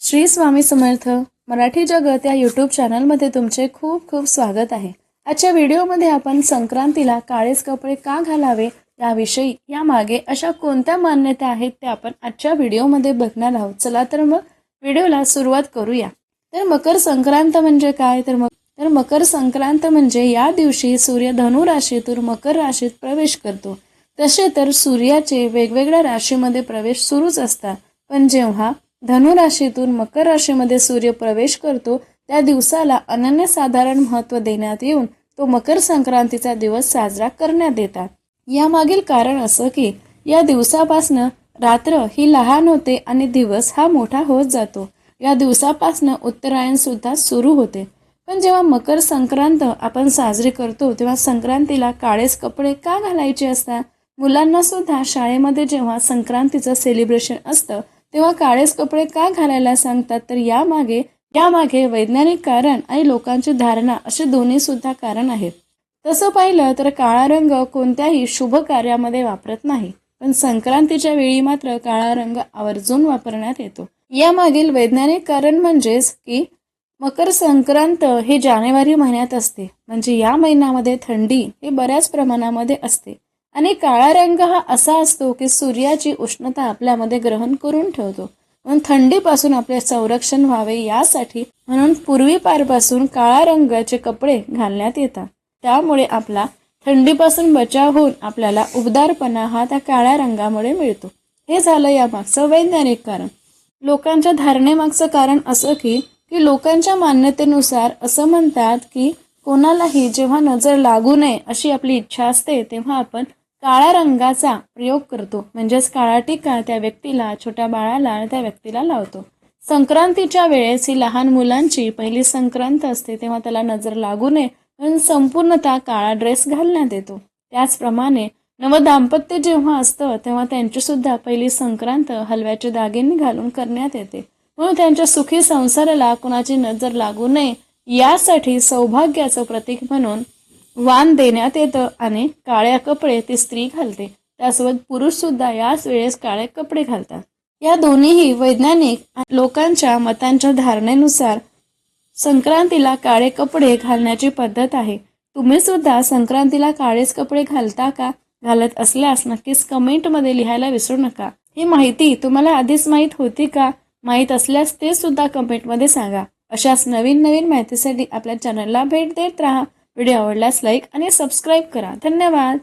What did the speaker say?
श्री स्वामी समर्थ मराठी जगत या यूट्यूब चॅनलमध्ये तुमचे खूप खूप स्वागत आहे. आजच्या व्हिडिओमध्ये आपण संक्रांतीला काळेच कपडे का घालावे याविषयी यामागे अशा कोणत्या मान्यता आहेत त्या आपण आजच्या व्हिडिओमध्ये बघणार आहोत. चला तर मग व्हिडिओला सुरुवात करूया. तर मकर संक्रांत म्हणजे काय? तर मग तर मकर संक्रांत म्हणजे या दिवशी सूर्य धनु राशीतून मकर राशीत प्रवेश करतो. तसे तर सूर्याचे वेगवेगळ्या राशीमध्ये प्रवेश सुरूच असतात. पण जेव्हा धनुराशीतून मकर राशीमध्ये सूर्य प्रवेश करतो. त्या दिवसाला अनन्यसाधारण महत्त्व देण्यात येऊन तो मकर संक्रांतीचा दिवस साजरा करण्यात येतात. यामागील कारण असं की या दिवसापासनं रात्र ही लहान होते आणि दिवस हा मोठा होत जातो. या दिवसापासनं उत्तरायण सुद्धा सुरू होते. पण जेव्हा मकर संक्रांत आपण साजरी करतो तेव्हा संक्रांतीला काळेच कपडे का घालायचे असतात? मुलांना सुद्धा शाळेमध्ये जेव्हा संक्रांतीचं सेलिब्रेशन असतं तेव्हा काळेच कपडे का घालायला सांगतात? तर यामागे यामागे वैज्ञानिक कारण आणि लोकांची धारणा असे दोन्ही सुद्धा कारण आहेत. तसं पाहिलं तर काळा रंग कोणत्याही शुभ कार्यामध्ये वापरत नाही. पण संक्रांतीच्या वेळी मात्र काळा रंग आवर्जून वापरण्यात येतो. यामागील वैज्ञानिक कारण म्हणजेच की मकर संक्रांत हे जानेवारी महिन्यात असते. म्हणजे या महिन्यामध्ये थंडी हे बऱ्याच प्रमाणामध्ये असते. आणि काळा रंग हा असा असतो की सूर्याची उष्णता आपल्यामध्ये ग्रहण करून ठेवतो. म्हणून थंडीपासून आपले संरक्षण व्हावे यासाठी म्हणून पूर्वीपारपासून काळा रंगाचे कपडे घालण्यात येतात. त्यामुळे आपला थंडीपासून बचाव होऊन आपल्याला उबदारपणा हा त्या काळ्या रंगामुळे मिळतो. हे झालं यामागचं वैज्ञानिक कारण. लोकांच्या धारणेमागचं कारण असं की की लोकांच्या मान्यतेनुसार असं म्हणतात की कोणालाही जेव्हा नजर लागू नये अशी आपली इच्छा असते तेव्हा आपण काळ्या रंगाचा प्रयोग करतो. म्हणजेच काळा टिका त्या व्यक्तीला छोट्या बाळाला आणि त्या व्यक्तीला लावतो. संक्रांतीच्या वेळेस ही लहान मुलांची पहिली संक्रांत असते तेव्हा त्याला नजर लागू नये म्हणून संपूर्णतः काळा ड्रेस घालण्यात येतो. त्याचप्रमाणे नवदाम्पत्य जेव्हा असतं तेव्हा त्यांचीसुद्धा पहिली संक्रांत हलव्याचे दागिने घालून करण्यात येते. म्हणून त्यांच्या सुखी संसाराला कुणाची नजर लागू नये यासाठी सौभाग्याचं प्रतीक म्हणून वाण देण्यात येतं आणि काळ्या कपडे ती स्त्री घालते. त्यासोबत पुरुष सुद्धा याच वेळेस काळे कपडे घालतात. या दोन्हीही वैज्ञानिक लोकांच्या मतांच्या धारणेनुसार संक्रांतीला काळे कपडे घालण्याची पद्धत आहे. तुम्ही सुद्धा संक्रांतीला काळेच कपडे घालता का? घालत असल्यास नक्कीच कमेंटमध्ये लिहायला विसरू नका. ही माहिती तुम्हाला आधीच माहीत होती का? माहीत असल्यास ते सुद्धा कमेंटमध्ये सांगा. अशाच नवीन नवीन माहितीसाठी आपल्या चॅनलला भेट देत राहा. व्हिडिओ आवडल्यास लाईक आणि सबस्क्राईब करा. धन्यवाद.